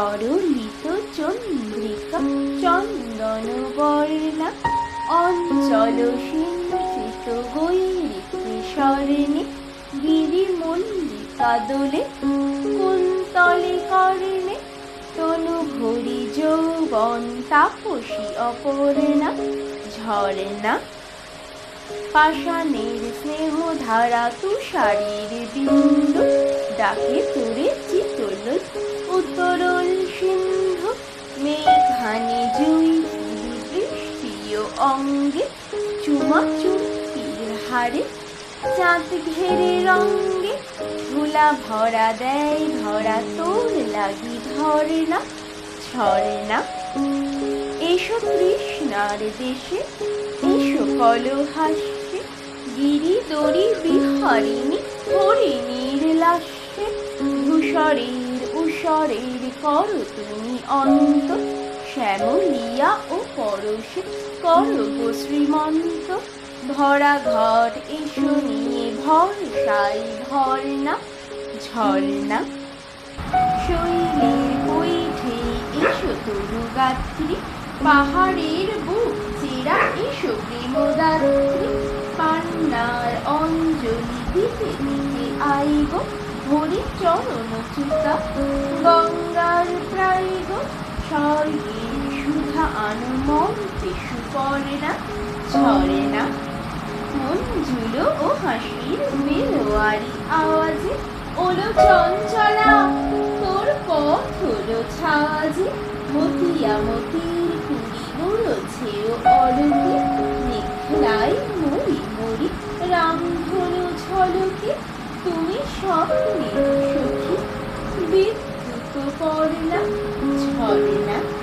তরি ঝর্ণা তরলিত চন্দ্রিকা চন্দন বর্ণা অঞ্চল সিঞ্চিত গিরি মল্লিকা দোলে কুন্তলে কর্ণে তনু ভরি যৌবন তাপসী অপর্ণা। ঝর্ণা। পাষাণের স্নেহ ধারা তুষারের বিন্দু। ডাকে তোরে চিতল অঙ্গে চুমা চুমকির হারে, চাঁদ ঘেরে রঙ্গে ধুলা ভরা দেয় ধরা তোর লাগি ধরে না, ছড়ে না। এসো কৃষ্ণার দেশে, এসো কল হাস্যে গিরি দড়ি বিহারিণী হরিণীর লাস্যে ধূসরের উষরের কর তুমি অন্ত শ্যামলিয়া ও পরশে করব শ্রীমন্ত। ভরা ঘর এসো নিয়ে ভরসাই ধর্ণা, ঝর্ণা। শৈলের বৈঠে এসো তরু পাহাড়ের বুক চেরা এসো প্রেমদাত্রী পান্নার অঞ্জলি দিতে দিতে আইব হরি চরণ চুতা গঙ্গার প্রাইব স্বর্গে সুধা আনুমন্তে সুপর্ণা ঝরেনা মন, ঝুলো ও হাসির মেলোয়ারি আওয়াজে ওলো চঞ্চলা। তোর পথ হলো ছাওয়াজে, মতিয়া মতির কুড়ি বলছে ও মরি রামধনু ঝলকে, তুমি স্বপ্নে সখী বিদ্যুৎ পড়লা coordinate